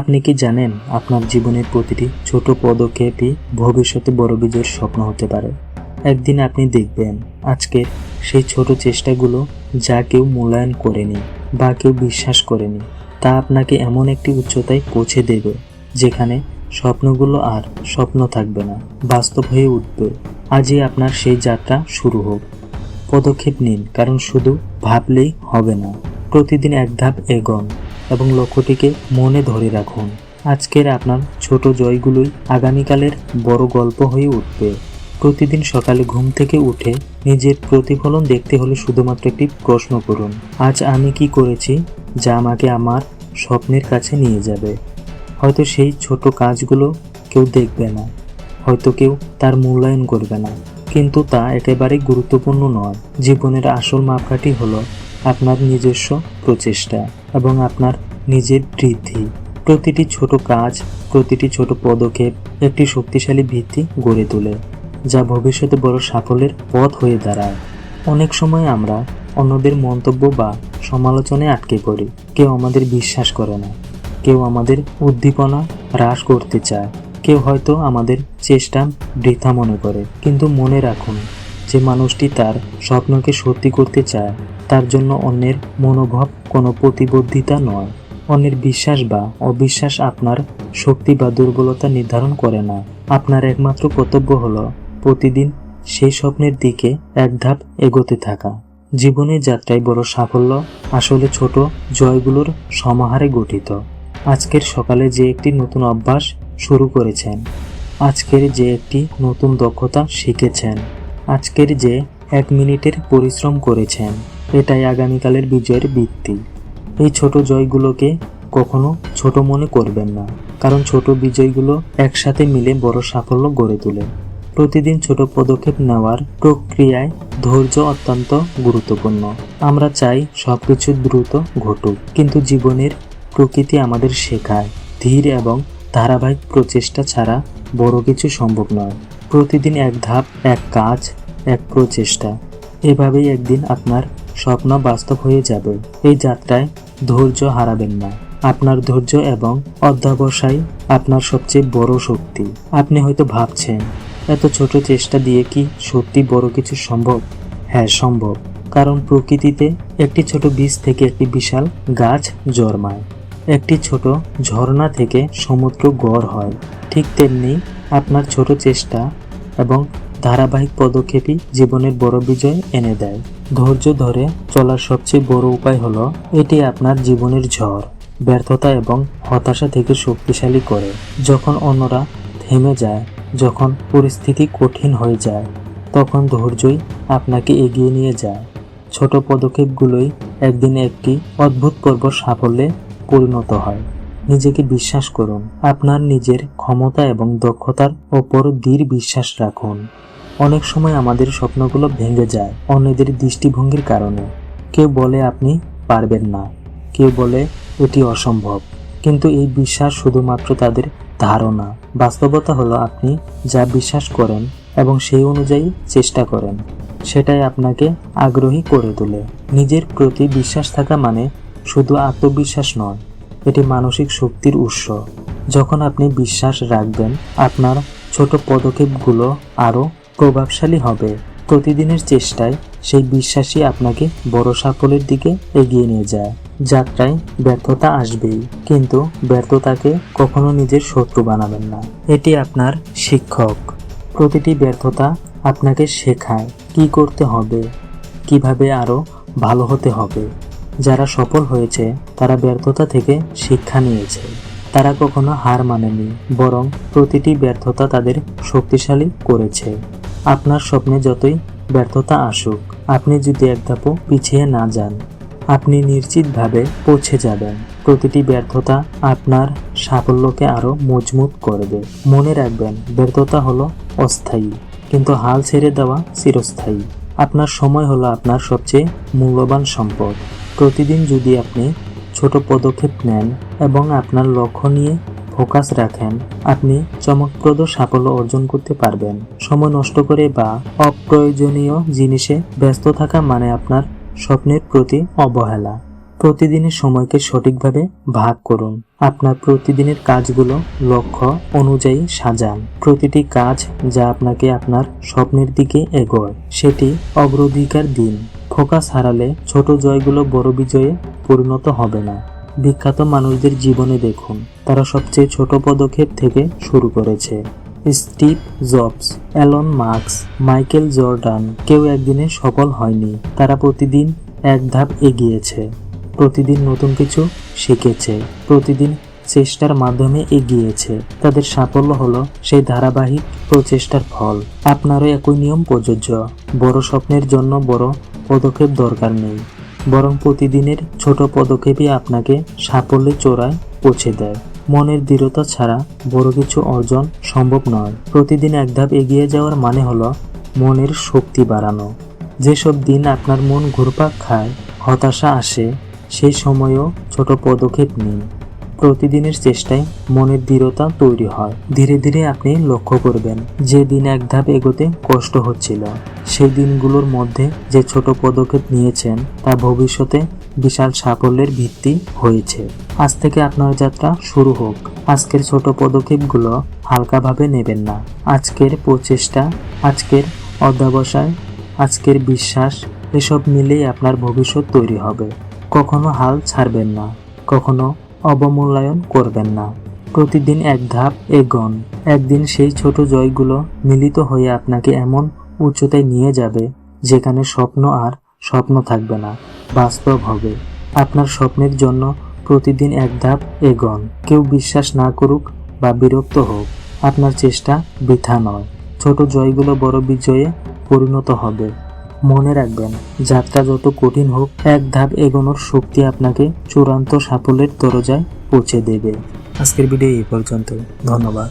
আপনি কি জানেন আপনার জীবনের প্রতিটি ছোট পদক্ষেপই ভবিষ্যতে বড় বিজয়ের স্বপ্ন হতে পারে? একদিন আপনি দেখবেন, আজকে সেই ছোট চেষ্টাগুলো যা কেউ মূল্যায়ন করেনি বা কেউ বিশ্বাস করেনি, তা আপনাকে এমন একটি উচ্চতায় পৌঁছে দেবে, যেখানে স্বপ্নগুলো আর স্বপ্ন থাকবে না, বাস্তব হয়ে উঠবে। আজই আপনার সেই যাত্রা শুরু হোক। পদক্ষেপ নিন, কারণ শুধু ভাবলেই হবে না। প্রতিদিন এক ধাপ এগোন। এবং লক্ষ্যটিকে মনে ধরে রাখুন। আজকের আপনার ছোট জয়গুলোই আগামীকালের বড় গল্প হয়ে উঠবে। প্রতিদিন সকালে ঘুম থেকে উঠে নিজের প্রতিফলন দেখতে হলে শুধুমাত্র একটি প্রশ্ন করুন, আজ আমি কি করেছি যা আমাকে আমার স্বপ্নের কাছে নিয়ে যাবে? হয়তো সেই ছোট কাজগুলো কেউ দেখবে না, হয়তো কেউ তার মূল্যায়ন করবে না। কিন্তু তা একেবারেই গুরুত্বপূর্ণ নয়। জীবনের আসল মাপকাঠি হলো আপনার নিজস্ব প্রচেষ্টা এবং আপনার নিজের বৃদ্ধি। প্রতিটি ছোট কাজ, প্রতিটি ছোট পদক্ষেপ একটি শক্তিশালী ভিত্তি গড়ে তোলে, যা ভবিষ্যতে বড় সাফল্যের পথ হয়ে দাঁড়ায়। অনেক সময় আমরা অন্যদের মন্তব্য বা সমালোচনায় আটকে পড়ি। কেউ আমাদের বিশ্বাস করে না, কেউ আমাদের উদ্দীপনা হ্রাস করতে চায়, কেউ হয়তো আমাদের চেষ্টা বৃথা মনে করে। কিন্তু মনে রাখুন যে মানুষটি তার স্বপ্নকে সত্যি করতে চায়, তার জন্য অন্যের মনোভাব কোনো প্রতিবদ্ধিতা নয়। অন্যের বিশ্বাস বা অবিশ্বাস আপনার শক্তি বা দুর্বলতা নির্ধারণ করে না। আপনার একমাত্র কর্তব্য হলো প্রতিদিন সেই স্বপ্নের দিকে এক ধাপ এগোতে থাকা। জীবনের যাত্রায় বড় সাফল্য আসলে ছোট জয়গুলোর সমাহারে গঠিত। আজকের সকালে যে একটি নতুন অভ্যাস শুরু করেছেন, আজকের যে একটি নতুন দক্ষতা শিখেছেন আজকের যে এক মিনিটের পরিশ্রম করেছেন, এটাই আগামীকালের বিজয়ের ভিত্তি। এই ছোট জয়গুলোকে কখনো ছোট মনে করবেন না, কারণ ছোট বিজয়গুলো একসাথে মিলে বড় সাফল্য গড়ে তোলে। প্রতিদিন ছোট পদক্ষেপ নেওয়ার প্রক্রিয়ায় ধৈর্য অত্যন্ত গুরুত্বপূর্ণ। আমরা চাই সবকিছু দ্রুত ঘটুক, কিন্তু জীবনের প্রকৃতি আমাদের শেখায়, ধীর এবং ধারাবাহিক প্রচেষ্টা ছাড়া বড় কিছু সম্ভব নয়। প্রতিদিন এক ধাপ, এক কাজ এক প্রচেষ্টা। এভাবেই একদিন আপনার স্বপ্ন বাস্তব হয়ে যাবে। এই যাত্রায় ধৈর্য হারাবেন না। আপনার ধৈর্য এবং অধ্যাবসায় আপনার সবচেয়ে বড় শক্তি। আপনি হয়তো ভাবছেন, এত ছোট চেষ্টা দিয়ে কি সত্যি বড় কিছু সম্ভব? হ্যাঁ সম্ভব। কারণ প্রকৃতিতে একটি ছোট বীজ থেকে একটি বিশাল গাছ জন্মায়। একটি ছোট ঝর্ণা থেকে সমুদ্র গড় হয়। ঠিক তেমনি আপনার ছোট চেষ্টা এবং ধারাবাহিক পদক্ষেপই জীবনের বড় বিজয় এনে দেয়। ধৈর্য ধরে চলার সবচেয়ে বড় উপায় হলো, এটি আপনার জীবনের ঝড়, ব্যর্থতা এবং হতাশা থেকে শক্তিশালী করে। যখন অন্যরা থেমে যায়, যখন পরিস্থিতি কঠিন হয়ে যায়, তখন ধৈর্যই আপনাকে এগিয়ে নিয়ে যায়। ছোট পদক্ষেপগুলোই একদিন একটি অদ্ভুত পর্ব সাফল্যে পরিণত হয়। নিজেকে বিশ্বাস করুন। আপনার নিজের ক্ষমতা এবং দক্ষতার ওপর দৃঢ় বিশ্বাস রাখুন। অনেক সময় আমাদের স্বপ্নগুলো ভেঙে যায় অন্যদের দৃষ্টিভঙ্গির কারণে। কেউ বলে আপনি পারবেন না, কেউ বলে এটি অসম্ভব। কিন্তু এই বিশ্বাস শুধুমাত্র তাদের ধারণা। বাস্তবতা হলো আপনি যা বিশ্বাস করেন এবং সেই অনুযায়ী চেষ্টা করেন। সেটাই আপনাকে আগ্রহী করে তোলে। নিজের প্রতি বিশ্বাস থাকা মানে শুধু আত্মবিশ্বাস নয় এটি মানসিক শক্তির উৎস। যখন আপনি বিশ্বাস রাখবেন, আপনার ছোট পদক্ষেপগুলো আরও প্রভাবশালী হবে। প্রতিদিনের চেষ্টায় সেই বিশ্বাসই আপনাকে বড় সাফল্যের দিকে এগিয়ে নিয়ে যায়। যাত্রায় ব্যর্থতা আসবেই, কিন্তু ব্যর্থতাকে কখনো নিজের শত্রু বানাবেন না। এটি আপনার শিক্ষক। প্রতিটি ব্যর্থতা আপনাকে শেখায় কি করতে হবে, কীভাবে আরও ভালো হতে হবে। যারা সফল হয়েছে, তারা ব্যর্থতা থেকে শিক্ষা নিয়েছে। তারা কখনো হার মানেনি, বরং প্রতিটি ব্যর্থতা তাদের শক্তিশালী করেছে। আপনার স্বপ্নে যতই ব্যর্থতা আসুক, আপনি যদি এক ধাপও পিছিয়ে না যান, আপনি নিশ্চিতভাবে পৌঁছে যাবেন। প্রতিটি ব্যর্থতা আপনার সাফল্যকে আরও মজবুত করবে মনে রাখবেন, ব্যর্থতা হলো অস্থায়ী, কিন্তু হাল ছেড়ে দেওয়া চিরস্থায়ী। আপনার সময় হলো আপনার সবচেয়ে মূল্যবান সম্পদ। প্রতিদিন যদি আপনি ছোট পদক্ষেপ নেন এবং আপনার লক্ষ্য নিয়ে ফোকাস রাখেন, আপনি চমকপ্রদ সাফল্য অর্জন করতে পারবেন। সময় নষ্ট করে বা অপ্রয়োজনীয় জিনিসে ব্যস্ত থাকা মানে আপনার স্বপ্নের প্রতি অবহেলা। প্রতিদিনের সময়কে সঠিকভাবে ভাগ করুন। আপনার প্রতিদিনের কাজগুলো লক্ষ্য অনুযায়ী সাজান। প্রতিটি কাজ যা আপনাকে আপনার স্বপ্নের দিকে এগোয়, সেটি অগ্রাধিকার দিন। ফোকাস হারালে ছোট জয়গুলো বড় বিজয়ে পরিণত হবে না। বিখ্যাত মানুষদের জীবনে দেখুন, তারা সবচেয়ে ছোট পদক্ষেপ থেকে শুরু করেছে। Steve Jobs Elon Musk Michael Jordan কেউ একদিনে সফল হয়নি, তারা প্রতিদিন এক ধাপ এগিয়েছে। প্রতিদিন নতুন কিছু শিখেছে, প্রতিদিন চেষ্টার মাধ্যমে এগিয়েছে। তাদের সাফল্য হলো সেই ধারাবাহিক প্রচেষ্টার ফল। আপনারও একই নিয়ম প্রযোজ্য। বড় স্বপ্নের জন্য বড় পদক্ষেপ দরকার নেই, বরং প্রতিদিনের ছোট পদক্ষেপই আপনাকে সাফল্যের চোরায় পৌঁছে দেয়। মনের দৃঢ়তা ছাড়া বড় কিছু অর্জন সম্ভব নয়। প্রতিদিন এক ধাপ এগিয়ে যাওয়ার মানে হলো মনের শক্তি বাড়ানো। যেসব দিন আপনার মন ঘুরপাক খায়, হতাশা আসে, সেই সময়ও ছোট পদক্ষেপ নিন। প্রতিদিনের চেষ্টায় মনের দৃঢ়তা তৈরি হয়। ধীরে ধীরে আপনি লক্ষ্য করবেন, যে দিন এক ধাপ এগোতে কষ্ট হচ্ছিল। সেই দিনগুলোর মধ্যে যে ছোট পদক্ষেপ নিয়েছেন, তা ভবিষ্যতে বিশাল সাফল্যের ভিত্তি হয়েছে। আজ থেকে আপনার যাত্রা শুরু হোক। আজকের ছোট পদক্ষেপগুলো হালকাভাবে নেবেন না। আজকের প্রচেষ্টা, আজকের অধ্যাবসায়, আজকের বিশ্বাস, এসব মিলেই আপনার ভবিষ্যৎ তৈরি হবে। কখনো হাল ছাড়বেন না। কখনো অবমূল্যায়ন করবেন না। প্রতিদিন এক ধাপ এগোন। একদিন সেই ছোট জয়গুলো মিলিত হয়ে আপনাকে এমন উচ্চতায় নিয়ে যাবে, যেখানে স্বপ্ন আর স্বপ্ন থাকবে না, বাস্তব হবে। আপনার স্বপ্নের জন্য প্রতিদিন এক ধাপ এগোন। কেউ বিশ্বাস না করুক বা বিরক্ত হোক, আপনার চেষ্টা বৃথা নয়। ছোট জয়গুলো বড় বিজয়ে পরিণত হবে। মনে রাখবেন, যাত্রা যত কঠিন হোক, এক ধাপ এগোনোর শক্তি আপনাকে চূড়ান্ত সাফল্যের দরজায় পৌঁছে দেবে। আজকের ভিডিও এই পর্যন্ত ধন্যবাদ।